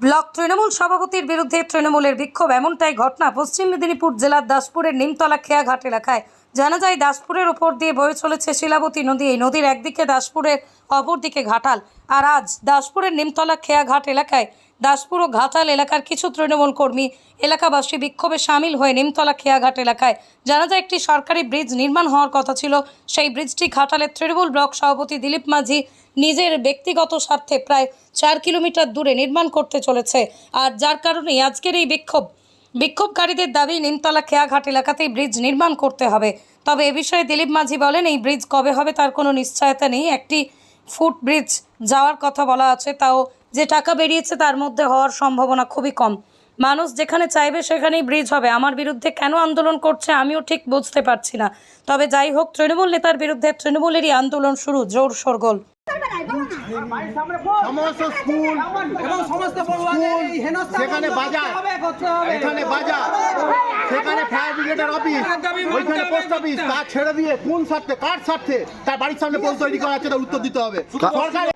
Block Trinamool সভাপতির বিরুদ্ধে তৃণমূলের বিক্ষোভ। এমনটাই ঘটনা পশ্চিম মেদিনীপুর জেলার দাসপুরের নিমতলা খেয়াঘাট এলাকায়। জানা যায়, দাসপুরের ওপর দিয়ে বয়ে চলেছে শিলাবতী নদী। এই নদীর একদিকে দাসপুরের, অপরদিকে ঘাটাল। আর আজ দাসপুরের নিমতলা খেয়াঘাট এলাকায় দাসপুর ও ঘাটাল এলাকার কিছু তৃণমূল কর্মী এলাকাবাসী বিক্ষোভে সামিল হয়ে নিমতলা খেয়াঘাট এলাকায়। জানা যায়, একটি সরকারি ব্রিজ নির্মাণ হওয়ার কথা ছিল। সেই ব্রিজটি ঘাটালের তৃণমূল ব্লক সভাপতি দিলীপ মাঝি নিজের ব্যক্তিগত স্বার্থে প্রায় চার কিলোমিটার দূরে নির্মাণ করতে চলেছে আর যার কারণেই আজকের এই বিক্ষোভ। বিক্ষোভকারীদের দাবি, নিমতলা খেয়াঘাট এলাকাতেই ব্রিজ নির্মাণ করতে হবে। তবে এ বিষয়ে দিলীপ মাঝি বলেন, এই ব্রিজ কবে হবে তার কোনো নিশ্চয়তা নেই। একটি ফুট ব্রিজ যাওয়ার কথা বলা আছে, তাও যে টাকা বেরিয়েছে তার মধ্যে হওয়ার সম্ভাবনা খুবই কম। মানুষ যেখানে চাইবে সেখানেই ব্রিজ হবে। আমার বিরুদ্ধে কেন আন্দোলন করছে আমিও ঠিক বুঝতে পারছি না। তবে যাই হোক তৃণমূল নেতার বিরুদ্ধে তৃণমূলেরই আন্দোলন শুরু। জোর শোরগোল। সমস্ত স্কুল এবং সমস্ত পড়ুয়াদের এই হেনস্থা সেখানে বাজার করতে হবে, করতে হবে। এখানে বাজার সেখানে ফায়ার ব্রিগেডের অফিস ওইখানে পোস্ট অফিস তা ছেড়ে দিয়ে কোন স্বার্থে কার স্বার্থে তার বাড়ির সামনে তৈরি করা আছে উত্তর দিতে হবে। সরকার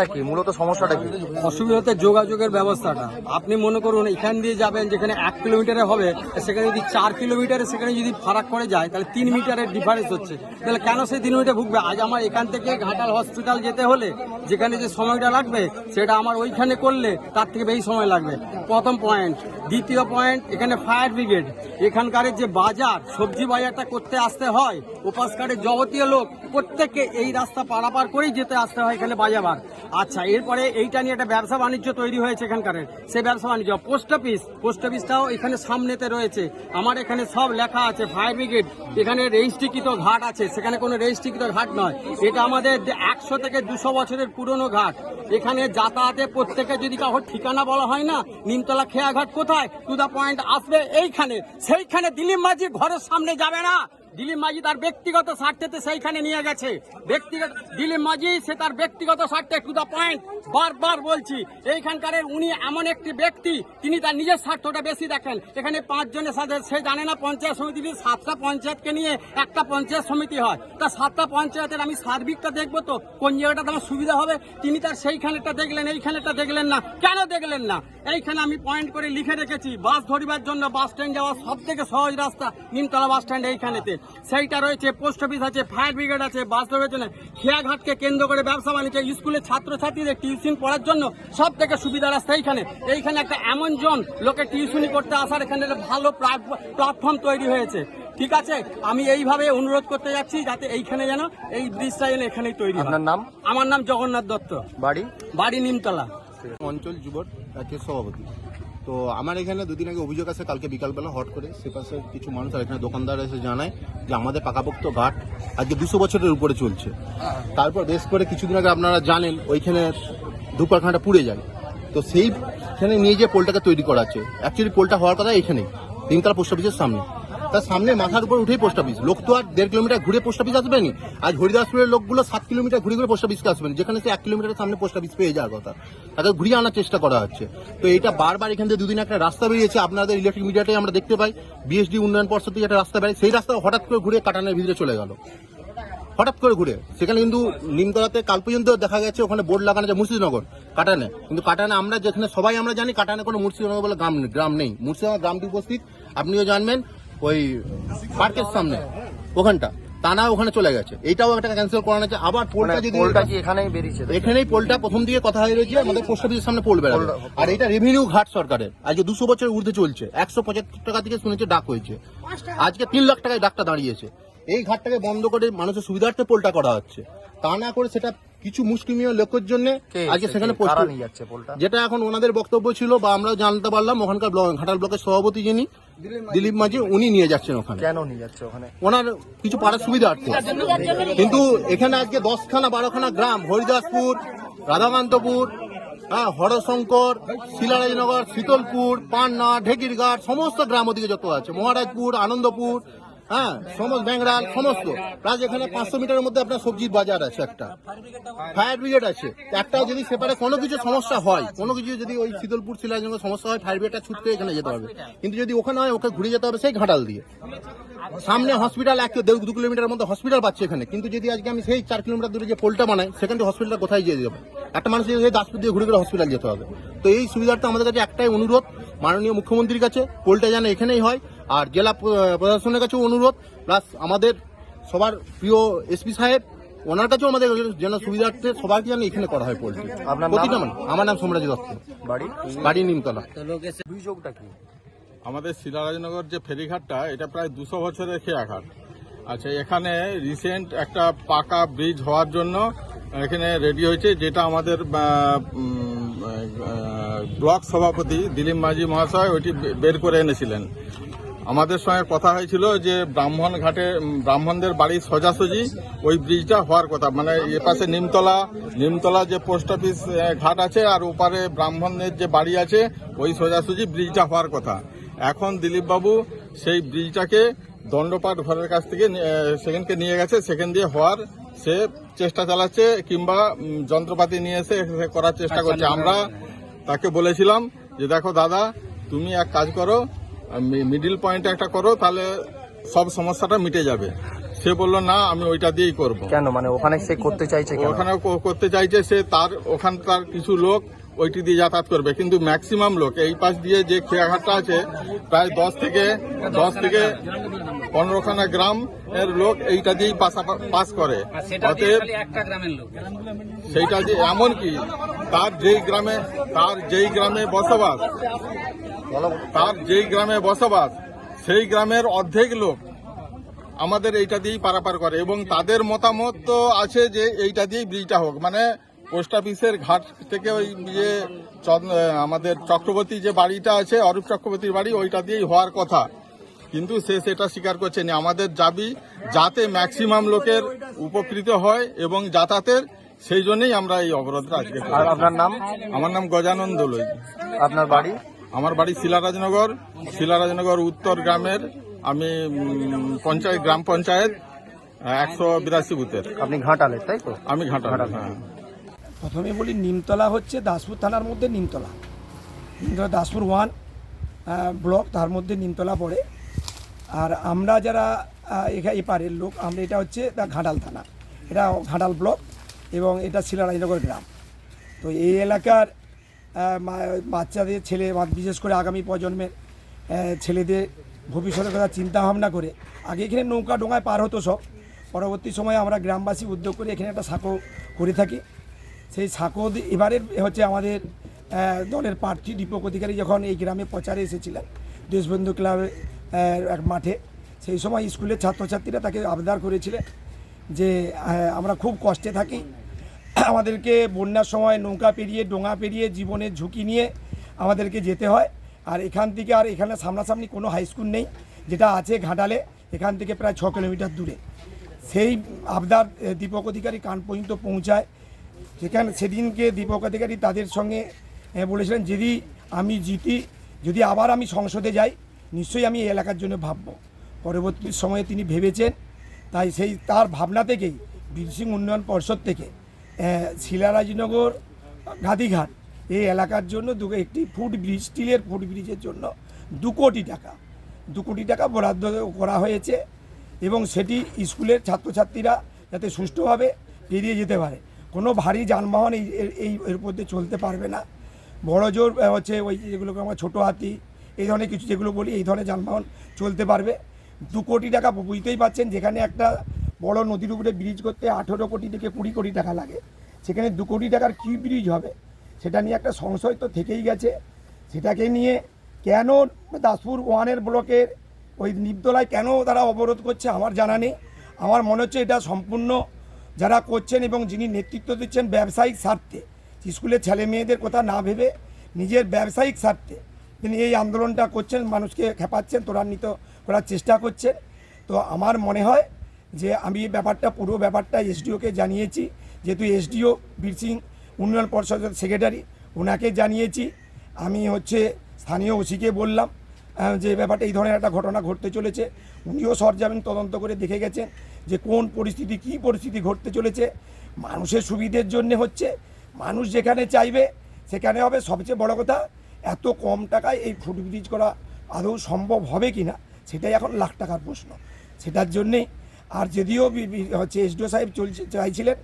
এটা কি? মূলত সমস্যাটা কি? অসুবিধা হচ্ছে যোগাযোগের ব্যবস্থাটা। আপনি মনে করুন, এখান দিয়ে যাবেন, যেখানে এক কিলোমিটারে হবে, সেখানে যদি চার কিলোমিটারে সেখানে যদি ফারাক করে যায়, তাহলে তিন মিটারের ডিফারেন্স হচ্ছে। তাহলে কেন সেই তিন মিটার ভুগবে আজ আমার এখান থেকে ঘাটাল হসপিটাল যেতে হলে, যেখানে যে সময়টা লাগবে, সেটা আমার ওইখানে করলে তার থেকে বেশি সময় লাগবে। প্রথম পয়েন্ট দ্বিতীয় পয়েন্ট এখানে ফায়ার ব্রিগেড এখানকার যে বাজার, সবজি বাজারটা করতে আসতে হয় উপাসকারের যাবতীয় লোক, প্রত্যেককে এই রাস্তা পারাপার করেই যেতে আসতে হয় এখানে বাজাবার। আচ্ছা এরপরে এইটা নিয়ে একটা ব্যবসা বাণিজ্য তৈরি হয়েছে এখানকার। সে ব্যবসা বাণিজ্য, পোস্ট অফিস, পোস্ট অফিসটাও এখানে সামনেতে রয়েছে। আমার এখানে সব লেখা আছে, ফায়ার ব্রিগেড, এখানে রেজিস্ট্রিকৃত ঘাট আছে। সেখানে কোনো রেজিস্ট্রিকৃত ঘাট নয়। এটা আমাদের একশো থেকে দুশো বছরের পুরনো ঘাট। এখানে যাতায়াতে প্রত্যেকে যদি কাউর ঠিকানা বলা হয় না, নিমতলা খেয়া ঘাট কোথায়? টু দা পয়েন্ট আসবে এইখানে। সেইখানে দিলীপ মাঝি ঘরের সামনে যাবে না। দিলীপ মাঝি তার ব্যক্তিগত স্বার্থেতে সেইখানে নিয়ে গেছে। ব্যক্তিগত দিলীপ মাঝি, সে তার ব্যক্তিগত স্বার্থে টু দা পয়েন্ট বারবার বলছি, এইখানকার উনি এমন একটি ব্যক্তি, তিনি তার নিজের স্বার্থটা বেশি দেখেন। এখানে পাঁচজনের সাথে, সে জানে না পঞ্চায়েত সমিতি সাতটা পঞ্চায়েতকে নিয়ে একটা পঞ্চায়েত সমিতি হয়। তা সাতটা পঞ্চায়েতের আমি সার্বিকটা দেখব তো, কোন জায়গাটা আমার সুবিধা হবে? তিনি তার সেইখানেটা দেখলেন এইখানেটা দেখলেন না। কেন দেখলেন না? এইখানে আমি পয়েন্ট করে লিখে রেখেছি, বাস ধরিবার জন্য বাস স্ট্যান্ড যাওয়ার সব থেকে সহজ রাস্তা, নিমতলা বাস স্ট্যান্ড এইখানেতে। সেইটা রয়েছে পোস্ট অফিস আছে ফায়ার ব্রিগেড আছে বাস ধরবার জন্য খেয়াঘাটকে কেন্দ্র করে ব্যবসা বাণিজ্য স্কুলের ছাত্রছাত্রীদের টিউশন পড়ার জন্য সব থেকে সুবিধা রাস্তা এইখানে। এইখানে একটা এমন জন লোকে টিউশনি করতে আসার এখানে একটা ভালো প্ল্যাটফর্ম তৈরি হয়েছে। ঠিক আছে? আমি এইভাবে অনুরোধ করতে যাচ্ছি যাতে এইখানে যেন এই ব্রিজটা যেন এখানেই তৈরি আপনার নাম? আমার নাম জগন্নাথ দত্ত। বাড়ি? বাড়ি নিমতলা। অঞ্চল যুবর রাজ্যের সভাপতি। তো আমার এখানে দুদিন আগে অভিযোগ আছে, কালকে বিকালবেলা হট করে সে পাশে কিছু মানুষ আর এখানে দোকানদার এসে জানায় যে আমাদের পাকাপোক্ত ঘাট আজকে দুশো বছরের উপরে চলছে। তারপর বেশ করে কিছুদিন আগে আপনারা জানেন ওইখানে দুপারখানাটা পুড়ে যায়। তো সেইখানে নিয়ে যে পোলটাকে তৈরি করা অ্যাকচুয়ালি পোলটা হওয়ার কথা এখানেই তিনতলা পোস্ট অফিসের সামনে। তার সামনে মাথার উপর উঠেই পোস্ট অফিস লোক তো আর দেড় কিলোমিটার ঘুরে পোস্ট অফিস আসবেনি আজ হরিদাসপুরের লোকগুলো সাত কিলোমিটার ঘুরে ঘুরে পোস্ট অফিসকে আসবেন যেখানে সে এক কিলোমিটারের সামনে পোস্ট অফিস পেয়ে যাওয়ার কথা। তাকে ঘুরিয়ে আনার চেষ্টা করা হচ্ছে। তো এটা বারবার এখান থেকে দুদিন একটা রাস্তা বেরিয়েছে, আপনাদের ইলেকট্রিক মিডিয়াটাই আমরা দেখতে পাই। বিএসডি উন্নয়ন পর্ষদ থেকে একটা রাস্তা বেরিয়ে, সেই রাস্তা হঠাৎ করে ঘুরে কাটানের ভিতরে চলে গেল। হঠাৎ করে ঘুরে। সেখানে কিন্তু নিমতলাতে কাল পর্যন্ত দেখা গেছে, ওখানে বোর্ড লাগানো আছে মুর্শিদনগর, কাটানে। কিন্তু কাটানে আমরা যেখানে, সবাই আমরা জানি কাটানে কোনো মুর্শিদনগর বলে গ্রাম গ্রাম নেই। মুর্শিদনগর গ্রামটি উপস্থিত। আপনিও জানবেন ওই পার্কের সামনে ওখানটা। তা না ওখানে চলে গেছে। এইটাও একটা ক্যান্সেল করানো আছে আবার পোলটা মানে যদি পোলটা কি এখানেই বেরিয়েছে? এখানেই পোলটা প্রথম দিকে কথা হয়ে রয়েছে আমাদের পোস্ট অফিসের সামনে পোল বেড়াবে। আর এটা রেভিনিউ ঘাট সরকারের। আজকে দুশো বছরের ঊর্ধ্বে চলছে। একশো পঁচাত্তর টাকা থেকে শুনেছে ডাক হয়েছে। আজকে তিন লাখ টাকায় ডাকটা দাঁড়িয়েছে। এই ঘাটটাকে বন্ধ করে মানুষের সুবিধার্থে পোলটা করা হচ্ছে। তা না করে সেটা কিছু মুসলিমীয় লোকের জন্য আজকে সেখানে যাচ্ছে যেটা এখন ওনাদের বক্তব্য ছিল বা আমরা জানতে পারলাম। ওখানকার ঘাটাল ব্লকের সভাপতি যিনি দিলীপ মাঝি। উনি নিয়ে যাচ্ছেন ওখানে। কেন নিয়ে যাচ্ছে ওখানে? ওনার কিছু পাড়ার সুবিধা আছে কিন্তু এখানে আজকে দশখানা বারোখানা গ্রাম হরিদাসপুর রাধাকান্তপুর হ্যাঁ হরশঙ্কর শিলারাজনগর শীতলপুর পান্না ঢেকিরঘাট সমস্ত গ্রাম ওদিকে যত আছে। মহারাজপুর আনন্দপুর হ্যাঁ সমস্ত ব্যাংরাল সমস্ত। প্রায় এখানে পাঁচশো মিটারের মধ্যে আপনার সবজির বাজার আছে একটা। ফায়ার ব্রিগেড আছে। একটা যদি সেপারে কোনো কিছু সমস্যা হয়, কোনো কিছু যদি ওই শীতলপুর শিলারাজনগর সমস্যা হয় ফায়ার ব্রিগেডটা ছুটতে এখানে যেতে হবে। কিন্তু যদি ওখানে হয়, ওকে ঘুরে যেতে হবে সেই ঘাটাল দিয়ে। সামনে হসপিটাল এক দু কিলোমিটার মধ্যে হসপিটাল পাচ্ছে এখানে। কিন্তু যদি আজকে আমি সেই চার কিলোমিটার দূরে যে পোলটা বানাই, সেখান থেকে হসপিটাল কোথায় যেয়ে যাবে? একটা মানুষ এই দাসপুর দিয়ে ঘুরে ঘুরে হসপিটাল যেতে হবে। তো এই সুবিধাটা আমাদের কাছে একটাই অনুরোধ, মাননীয় মুখ্যমন্ত্রীর কাছে, পোলটা যেন এখানেই হয়। আর জেলা প্রশাসনের কাছেও অনুরোধ প্লাস আমাদের সবার প্রিয় এসপি সাহেব ওনার কাছেও আমাদের যেন সুবিধার্থে সবাইকে যেন এখানে করা হয় পোলট্রি। আপনার নাম? প্রতিটা মানুষ। আমার নাম সোমরাজ দত্ত। বাড়ি? বাড়ি নিমতলা। অভিযোগটা কি? আমাদের শিলারাজনগর যে ফেরিঘাটটা এটা প্রায় দুশো বছরের খেয়াঘাট। আচ্ছা এখানে রিসেন্ট একটা পাকা ব্রিজ হওয়ার জন্য এখানে রেডি হয়েছে যেটা আমাদের ব্লক সভাপতি দিলীপ মাঝি মহাশয় ওইটি বের করে এনেছিলেন। আমাদের সঙ্গে কথা হয়েছিল যে ব্রাহ্মণ ঘাটে ব্রাহ্মণদের বাড়ির সোজাসুজি ওই ব্রিজটা হওয়ার কথা। মানে এ পাশে নিমতলা নিমতলা যে পোস্ট অফিস ঘাট আছে আর ওপারে ব্রাহ্মণদের যে বাড়ি আছে ওই সোজাসুজি ব্রিজটা হওয়ার কথা। এখন দিলীপ বাবু সেই ব্রিজটাকে দণ্ডপাট ঘরের কাছ থেকে সেখানকে নিয়ে গেছে। সেখান দিয়ে হওয়ার সে চেষ্টা চালাচ্ছে কিংবা যন্ত্রপাতি নিয়ে এসে সে করার চেষ্টা করছে। আমরা তাকে বলেছিলাম যে দেখো দাদা তুমি এক কাজ করো মিডিল পয়েন্ট একটা করো তাহলে সব সমস্যাটা মিটে যাবে। সে বলল না আমি ওইটা দিয়েই করব। কেন? মানে ওখানে সে করতে চাইছে ওখানে করতে চাইছে সে তার ওখানকার কিছু লোক ওইটি দিয়ে যাতায়াত করবে। কিন্তু ম্যাক্সিমাম লোক এই পাশ দিয়ে যে খেয়াঘাটটা আছে প্রায় দশ থেকে দশ থেকে পনেরোখানা গ্রাম এর লোক এইটা দিয়েই পাশা পাস করে। অতএব সেইটা যে এমন কি তার যেই গ্রামে তার যেই গ্রামে বসবাস তার যেই গ্রামে বসবাস সেই গ্রামের অর্ধেক লোক আমাদের এইটা দিয়েই পারাপার করে এবং তাদের মতামত তো আছে যে এইটা দিয়েই ব্রিজটা হোক। মানে পোস্ট অফিসের ঘাট থেকে ওই যে আমাদের চক্রবর্তী যে বাড়িটা আছে অরূপ চক্রবর্তীর বাড়ি ওইটা দিয়েই হওয়ার কথা। কিন্তু সে সেটা স্বীকার করছে না। আমাদের দাবি যাতে ম্যাক্সিমাম লোকের উপকৃত হয় এবং যাতায়াতের সেই জন্যই আমরা এই অবরোধটা আজকে আর আপনার নাম? আমার নাম গজানন্দ লই আপনার বাড়ি? আমার বাড়ি শিলারাজনগর শিলারাজনগর উত্তর গ্রামের আমি পঞ্চায়েত গ্রাম পঞ্চায়েত একশো বিরাশি বুথের। আপনি ঘাটালে তাই তো? আমি ঘাটাল হ্যাঁ। প্রথমে বলি নিমতলা হচ্ছে দাসপুর থানার মধ্যে নিমতলা। নিমতলা দাসপুর ওয়ান ব্লক তার মধ্যে নিমতলা পড়ে। আর আমরা যারা আহ, এখা এপারের লোক আমরা এটা হচ্ছে ঘাটাল থানা। এটা ঘাটাল ব্লক এবং এটা শিলারাজনগর গ্রাম। তো এই এলাকার বাচ্চাদের ছেলে বিশেষ করে আগামী প্রজন্মের ছেলেদের ভবিষ্যতের কথা চিন্তা ভাবনা করে আগে এখানে নৌকা ডোঙায় পার হতো সব। পরবর্তী সময়ে আমরা গ্রামবাসী উদ্যোগ করে এখানে একটা সাঁকো করে থাকি। সেই সাঁকো এবারের হচ্ছে আমাদের দলের প্রার্থী দীপক অধিকারী যখন এই গ্রামে প্রচারে এসেছিলেন দেশবন্ধু ক্লাবে আহ, এক মাঠে সেই সময় স্কুলের ছাত্রছাত্রীরা তাকে আবদার করেছিলেন যে আমরা খুব কষ্টে থাকি আমাদেরকে বন্যার সময় নৌকা পেরিয়ে, ডোঙা পেরিয়ে জীবনের ঝুঁকি নিয়ে আমাদেরকে যেতে হয়। আর এখান থেকে আর এখানে সামনাসামনি কোনো হাই স্কুল নেই, যেটা আছে ঘাটালে, এখান থেকে প্রায় ছ কিলোমিটার দূরে। সেই আবদার দীপক অধিকারী কান পর্যন্ত পৌঁছায়। সেখানে সেদিনকে দীপক অধিকারী তাদের সঙ্গে বলেছিলেন, যদি আমি জিতি, যদি আবার আমি সংসদে যাই, নিশ্চয়ই আমি এই এলাকার জন্য ভাবব। পরবর্তী সময়ে তিনি ভেবেছেন, তাই সেই, তার ভাবনা থেকেই বীরসিং উন্নয়ন পর্ষদ থেকে শিলারাজনগর, গাদিঘাট, এই এলাকার জন্য দু, একটি ফুট ব্রিজ স্টিলের ফুট ব্রিজের জন্য দু কোটি টাকা। দু কোটি টাকা বরাদ্দ করা হয়েছে এবং সেটি স্কুলের ছাত্রছাত্রীরা যাতে সুষ্ঠুভাবে পেরিয়ে যেতে পারে। কোনো ভারী যানবাহন এই এই- এর মধ্যে চলতে পারবে না। বড় জোর হচ্ছে ওই যেগুলোকে আমরা ছোটো হাতি, এই ধরনের কিছু যেগুলো বলি, এই ধরনের যানবাহন চলতে পারবে। দু কোটি টাকা বুঝতেই পাচ্ছেন যেখানে একটা বড় নদীর উপরে ব্রিজ করতে আঠেরো কোটি থেকে কুড়ি কোটি টাকা লাগে। সেখানে দু কোটি টাকার কী ব্রিজ হবে? সেটা নিয়ে একটা সংশয় তো থেকেই গেছে। সেটাকে নিয়ে কেন দাসপুর ওয়ানের ব্লকের ওই নিবতলায় কেন তারা অবরোধ করছে আমার জানা নেই। আমার মনে হচ্ছে এটা সম্পূর্ণ যারা করছেন এবং যিনি নেতৃত্ব দিচ্ছেন ব্যবসায়িক স্বার্থে। স্কুলের ছেলে মেয়েদের কথা না ভেবে নিজের ব্যবসায়িক স্বার্থে তিনি এই আন্দোলনটা করছেন, মানুষকে খেপাচ্ছেন, ত্বরান্বিত করার চেষ্টা করছেন। তো আমার মনে হয় যে আমি ব্যাপারটা, পুরো ব্যাপারটা এসডিওকে জানিয়েছি। যেহেতু এসডিও বীর সিং উন্নয়ন পর্ষদের সেক্রেটারি ওনাকে জানিয়েছি। আমি হচ্ছে স্থানীয় ওসিকে বললাম যে ব্যাপারটা এই ধরনের একটা ঘটনা ঘটতে চলেছে। উনিও সরজামিন তদন্ত করে দেখে গেছেন যে কোন পরিস্থিতি, কী পরিস্থিতি ঘটতে চলেছে। মানুষের সুবিধের জন্য হচ্ছে, মানুষ যেখানে চাইবে সেখানে হবে। সবচেয়ে বড় কথা, এত কম টাকায় এই ফুটব্রিজ করা আদৌ সম্ভব হবে কি না সেটাই এখন লাখ টাকার প্রশ্ন। সেটার জন্যেই আর যদিও হচ্ছে এসডিও সাহেব চলছে চাইছিলেন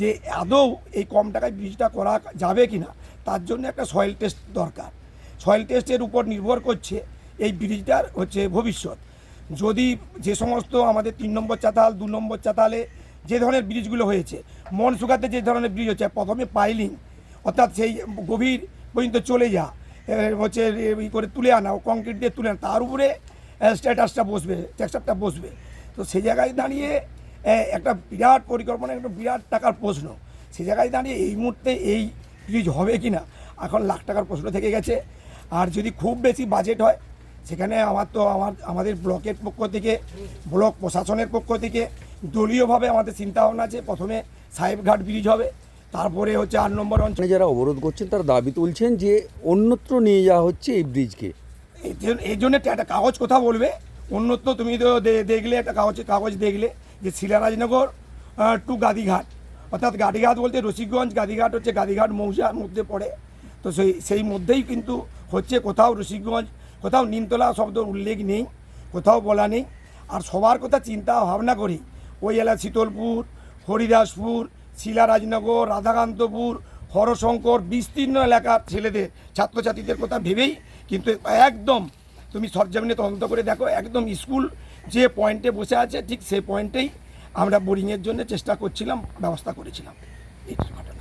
যে আদৌ এই কম টাকায় ব্রিজটা করা যাবে কি না, তার জন্য একটা সয়েল টেস্ট দরকার। সয়েল টেস্টের উপর নির্ভর করছে এই ব্রিজটার হচ্ছে ভবিষ্যৎ। যদি যে সমস্ত আমাদের তিন নম্বর চাতাল, দু নম্বর চাতালে যে ধরনের ব্রিজগুলো হয়েছে মন মনসুকাতে যে ধরনের ব্রিজ হচ্ছে, প্রথমে পাইলিং অর্থাৎ সেই গভীর পর্যন্ত চলে যা হচ্ছে ই করে তুলে আনা কংক্রিট দিয়ে তুলে আনা, তার উপরে স্ট্যাটাসটা বসবে টেক্সচারটা বসবে। তো সে জায়গায় দাঁড়িয়ে একটা বিরাট পরিকল্পনা একটা বিরাট টাকার প্রশ্ন। সে জায়গায় দাঁড়িয়ে এই মুহূর্তে এই ব্রিজ হবে কি না? এখন লাখ টাকার প্রশ্ন থেকে গেছে। আর যদি খুব বেশি বাজেট হয় সেখানে আমার তো আমার আমাদের ব্লকের পক্ষ থেকে ব্লক প্রশাসনের পক্ষ থেকে দলীয়ভাবে আমাদের চিন্তা ভাবনা আছে। প্রথমে সাহেবঘাট ব্রিজ হবে তারপরে হচ্ছে আট নম্বর অঞ্চলে। যারা অবরোধ করছেন তারা দাবি তুলছেন যে অন্যত্র নিয়ে যাওয়া হচ্ছে এই ব্রিজকে। এই জন্য- এই জন্য একটা কাগজ কথা বলবে। অন্যত্র তুমি তো দেখলে, একটা কাগজ কাগজ দেখলে যে শিলারাজনগর টু গাদিঘাট। অর্থাৎ গাদিঘাট বলতে রসিকগঞ্জ, গাদিঘাট হচ্ছে গাদিঘাট মৌজার মধ্যে পড়ে। তো সেই সেই মধ্যেই কিন্তু হচ্ছে কোথাও রসিকগঞ্জ, কোথাও নিমতলা শব্দ উল্লেখ নেই, কোথাও বলা নেই। আর সবার কথা চিন্তা ভাবনা করি, ওই এলাকা শীতলপুর, হরিদাসপুর, শিলারাজনগর, রাধাকান্তপুর, হরশঙ্কর, বিস্তীর্ণ এলাকার ছেলেদের, ছাত্রছাত্রীদের কথা ভেবেই কিন্তু একদম তুমি সরজমিনে তদন্ত করে দেখো, একদম স্কুল যে পয়েন্টে বসে আছে, ঠিক সেই পয়েন্টেই আমরা বোরিংয়ের জন্য চেষ্টা করছিলাম, ব্যবস্থা করেছিলাম। এই ঘটনা।